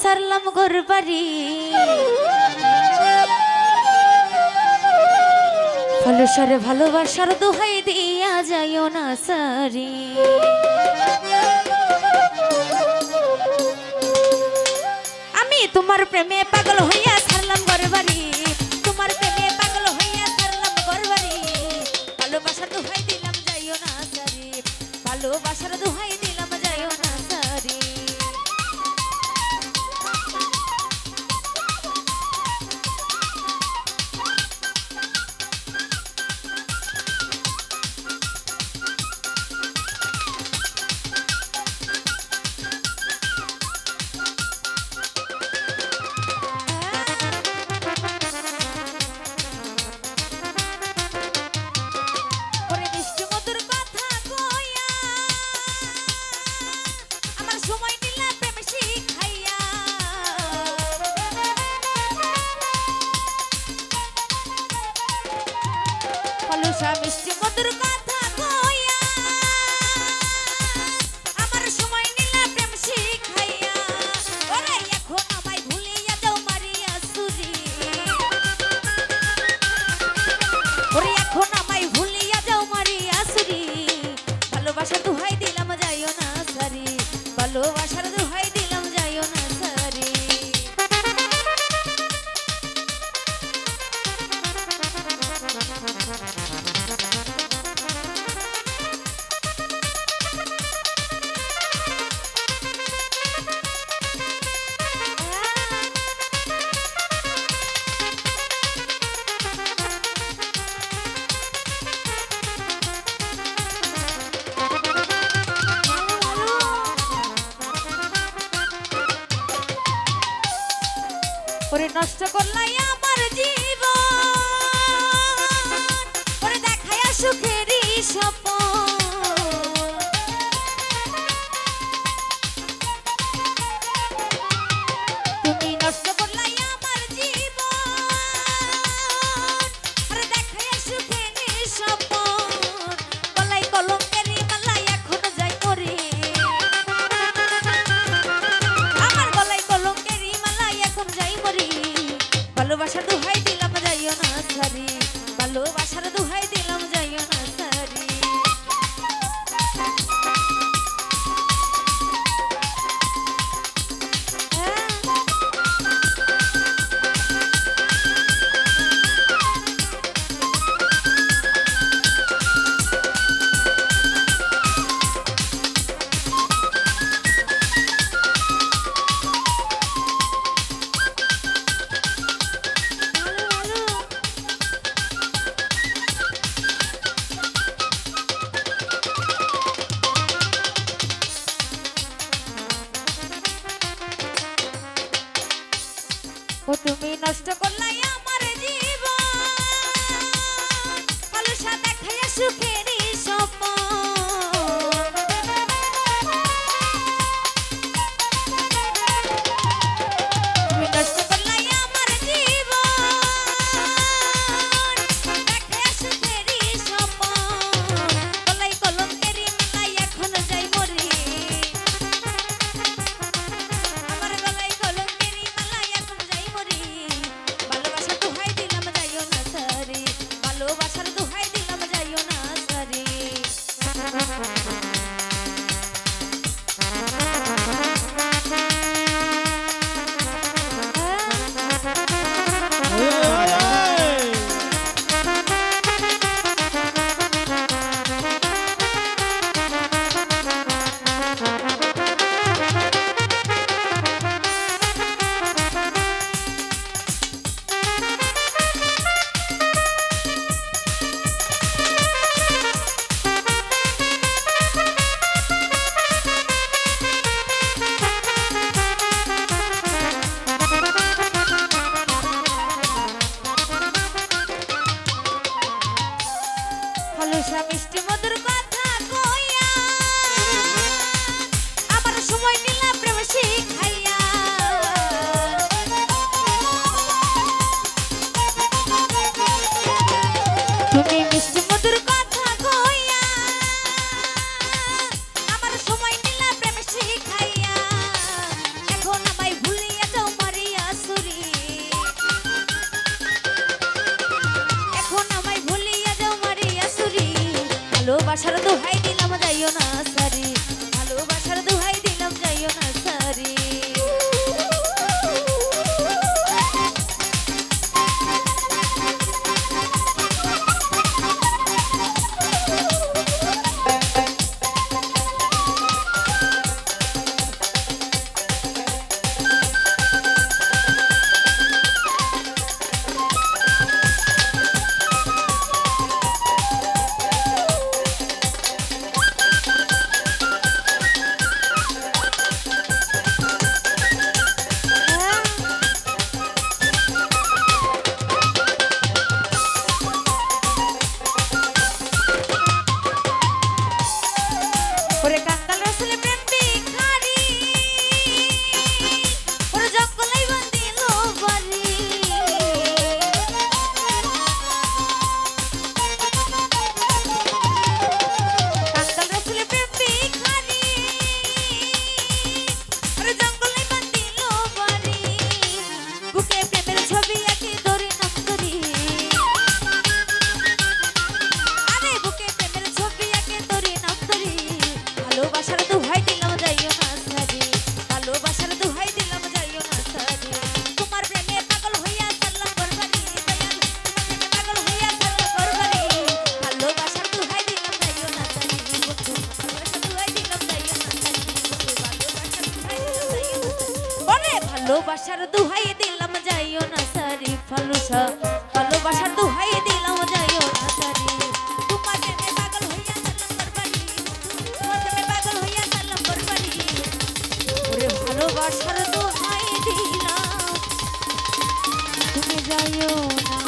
সারলাম ঘর বাড়ি ভালোসারে ভালোবাসার দোহাই দিয়া যাইও না সারি আমি তোমার প্রেমে পাগল হইয়া ছাড়লাম ঘর তোমার প্রেমে পাগল হইয়া ছাড়লাম ঘর ভালোবাসার দোহাই দিলাম যাইও না সারি ভালোবাসার দোহাই দিলাম যাইও না সারি পলুষা মিষ্টি আমার সময় নিলা প্রেম শিখাইয়া। ওরে এখন আমায় ভুলিয়া মারিয়া ওরে ওরে নষ্ট করলাই আমার জীবন। ওরে দেখায়া সুখেরই নষ্ট করলাই আমার জীবন। সুখেরই যাইও না ভালোবাসার দুহাই দিলাম, যাইও না সারি ফালুসা। ভালোবাসার দুহাই দিলাম, যাইও না সারি। ভালোবাসার দুহাই দিলাম। তুমি যাইও না